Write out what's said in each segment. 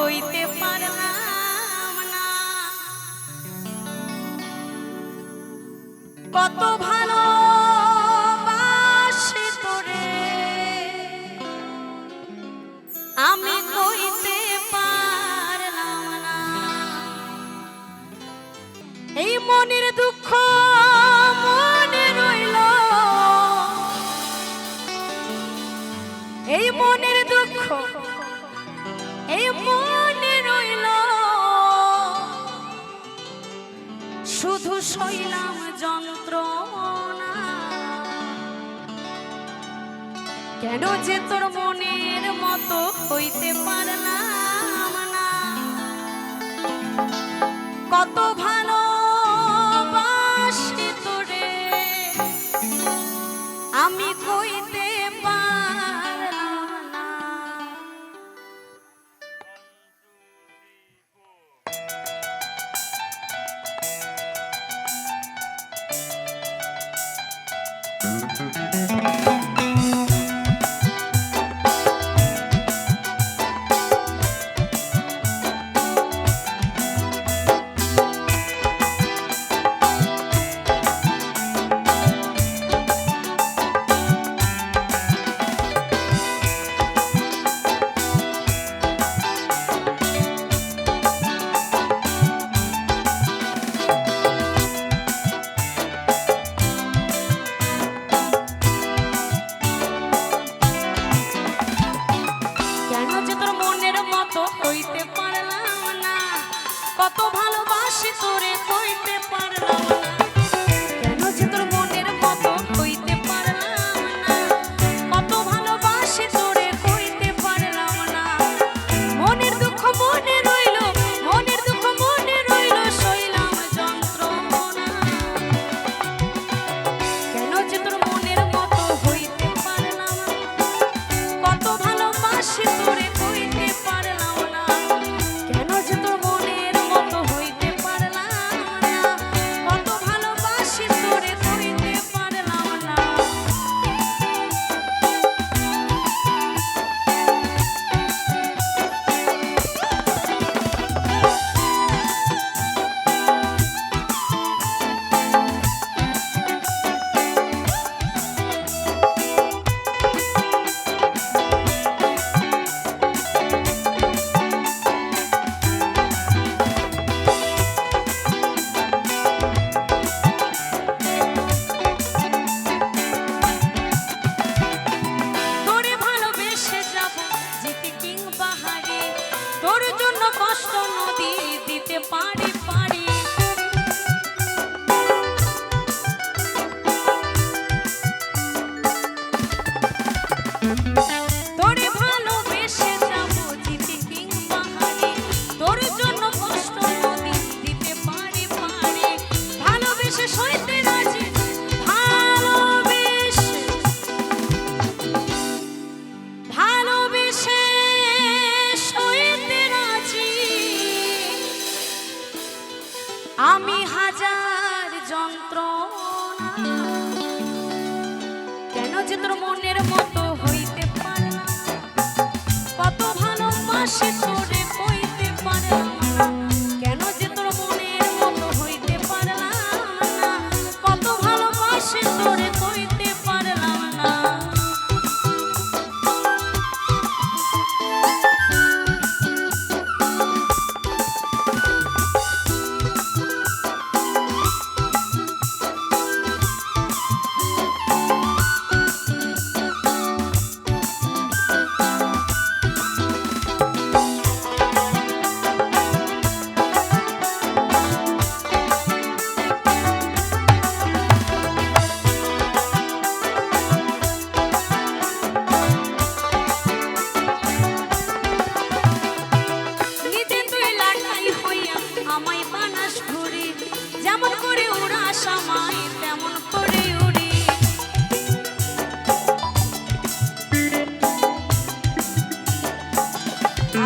হইতে পারলাম না। কত ভালো তোরে। আমি কইতে পারলাম না। এই মনের দুঃখ শুধু শৈলাম যন্ত্রণা। কেন যে তোর মনের মতো হইতে পারলাম না? কত ভাই ន្ទ្រណា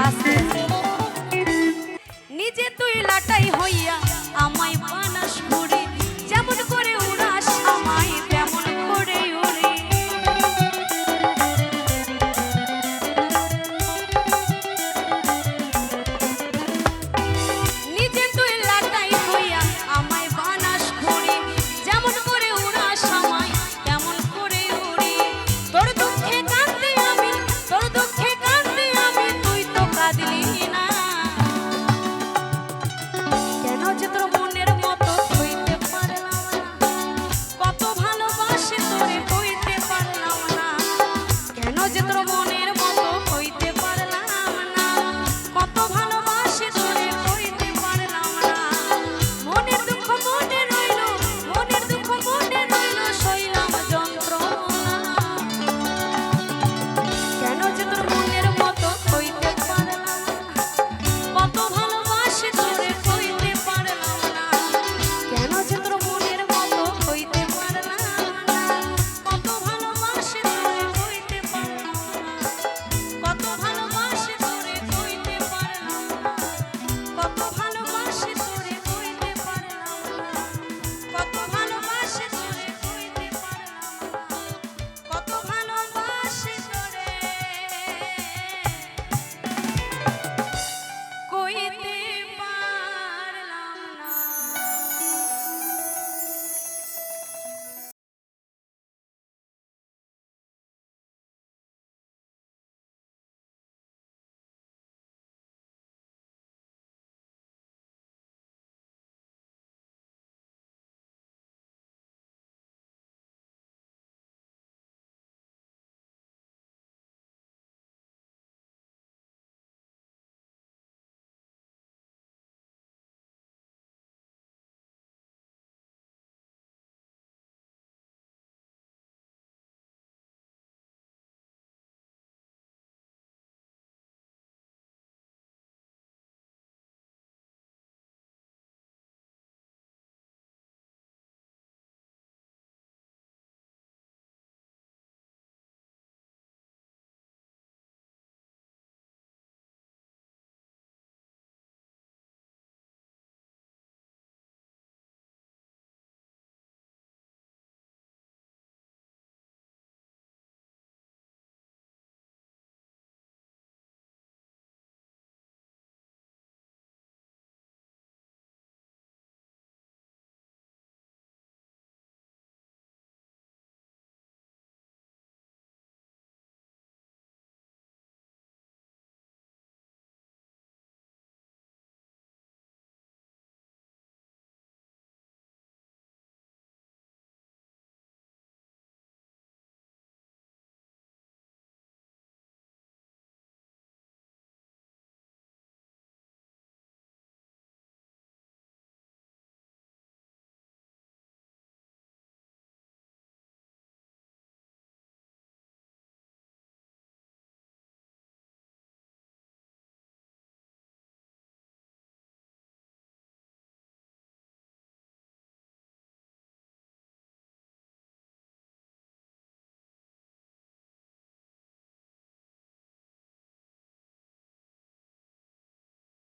Gracias.